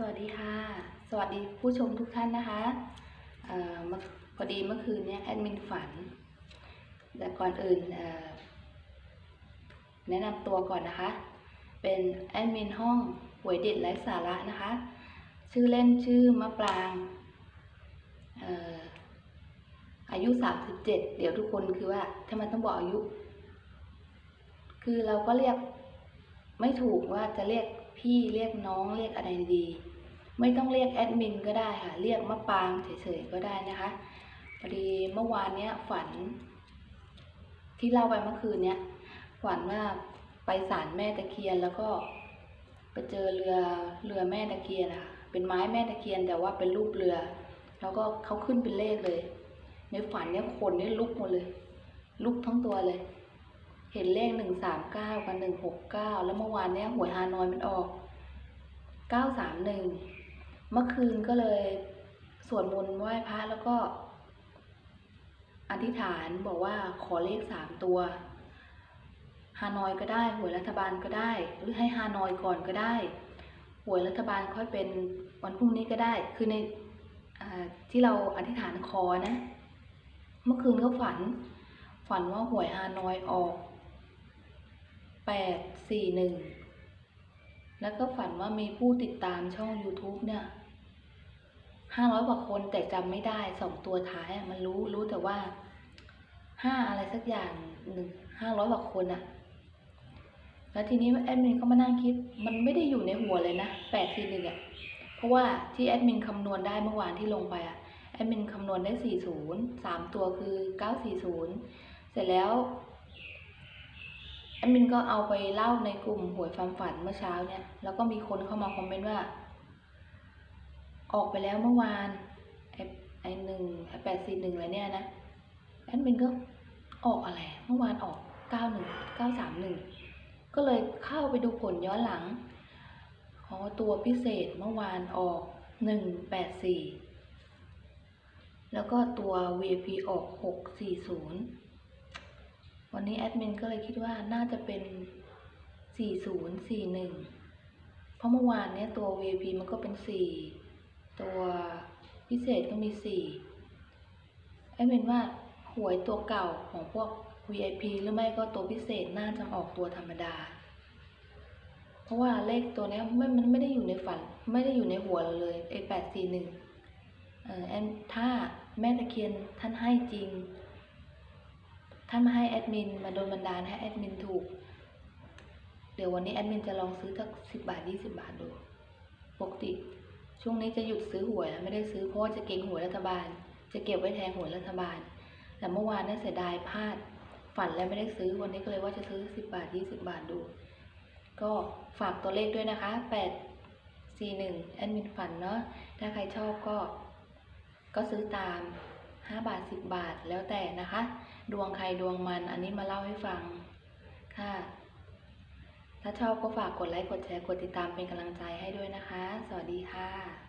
สวัสดีค่ะ สวัสดีผู้ชมทุกท่านนะคะออพอดีเมื่อคืนเนี้ยแอดมินฝัน แต่ก่อนอื่นแนะนำตัวก่อนนะคะ เป็นแอดมินห้องหวยเด็ดไร้สาระนะคะ ชื่อเล่นชื่อมะปรางอายุ 37 เดี๋ยวทุกคนคือว่าทำไมต้องบอกอายุ คือเราก็เรียกไม่ถูกว่าจะเรียก พี่เรียกน้องเรียกอะไรดี ไม่ต้องเรียกแอดมินก็ได้ค่ะ เรียกมะปางเฉยๆก็ได้นะคะพอดีเมื่อวานเนี้ยฝัน ที่เล่าไปเมื่อคืนเนี้ยฝันว่าไปศาลแม่ตะเคียนแล้วก็ไปเจอเรือเรือแม่ตะเคียนอะเป็นไม้แม่ตะเคียนแต่ว่าเป็นรูปเรือ แล้วก็เขาขึ้นเป็นเลขเลย ในฝันเนี้ยคนเนี่ยลุกหมดเลย ลุกทั้งตัวเลย เห็นเลขหนึ่งสามเก้ากับหนึ่งหกเก้าแล้วเมื่อวานเนี้ยหวยฮานอยมันออกเก้าสามหนึ่งเมื่อคืนก็เลยสวดมนต์ไหว้พระแล้วก็ อธิษฐานบอกว่าขอเลขสามตัวฮานอยก็ได้หวยรัฐบาลก็ได้ หรือให้ฮานอยก่อนก็ได้หวยรัฐบาลค่อยเป็นวันพรุ่งนี้ก็ได้ คือในอที่เราอธิษฐานขอนะ เมื่อคืนก็ฝัน ฝันว่าหวยฮานอยออก แปดสี่หนึ่งแล้วก็ฝันว่ามีผู้ติดตามช่อง YouTube เนี่ยห้าร้อยกว่าคนแต่จำไม่ได้สองตัวท้ายมันรู้รู้แต่ว่าห้าอะไรสักอย่างหนึ่งห้าร้อยกว่าคนอะแล้วทีนี้แอดมินก็มานั่งคิด มันไม่ได้อยู่ในหัวเลยนะแปดสี่หนึ่งอะเพราะว่าที่แอดมินคำนวณได้เมื่อวานที่ลงไปอะแอดมินคำนวณได้สี่ศูนย์สามตัวคือเก้าสี่ศูนย์เสร็จแล้ว แอดมินก็เอาไปเล่าในกลุ่มหวยความฝันเมื่อเช้าเนี่ย แล้วก็มีคนเข้ามาคอมเมนต์ว่า ออกไปแล้วเมื่อวานไอไอหนึ่งไอแปดสี่หนึ่งอะไรเนี่ยนะ แอดมินก็ออกอะไร เมื่อวานออกเก้าหนึ่งเก้าสามหนึ่งก็เลยเข้าไปดูผลย้อนหลังอ๋อตัวพิเศษเมื่อวานออกหนึ่งแปดสี่แล้วก็ตัว VIP ออกหกสี่ศูนย์ วันนี้แอดมินก็เลยคิดว่าน่าจะเป็น 4041 เพราะเมื่อวานเนี้ยตัว VIP มันก็เป็น 4 ตัวพิเศษก็มี 4 แอดมินว่าหวยตัวเก่าของพวก VIP หรือไม่ก็ตัวพิเศษน่าจะออกตัวธรรมดา เพราะว่าเลขตัวนี้ไม่มันไม่ได้อยู่ในฝัน ไม่ได้อยู่ในหัวเราเลยไอ้แปดสี่หนึ่งเออแอนถ้าแม่ตะเคียนท่านให้จริง ท่านมาให้แอดมินมาโดนบันดาลให้แอดมินถูก เดี๋ยววันนี้แอดมินจะลองซื้อสักสิบบาทยี่สิบาทดู ปกติ ช่วงนี้จะหยุดซื้อหวยแล้วไม่ได้ซื้อเพราะจะเก็งหวยรัฐบาล จะเก็บไว้แทนหวยรัฐบาล แต่เมื่อวานเนี่ยเสียดายพลาด ฝันแล้วไม่ได้ซื้อวันนี้ก็เลยว่าจะซื้อสิบบาทยี่สิบาทดู ก็ฝากตัวเลขด้วยนะคะแปดสี่หนึ่งแอดมินฝันเนาะถ้าใครชอบก็ ก็ซื้อตาม ห้าบาทสิบบาทแล้วแต่นะคะ ดวงใครดวงมันอันนี้มาเล่าให้ฟังค่ะ ถ้าชอบก็ฝากกดไลค์กดแชร์กดติดตามเป็นกำลังใจให้ด้วยนะคะ สวัสดีค่ะ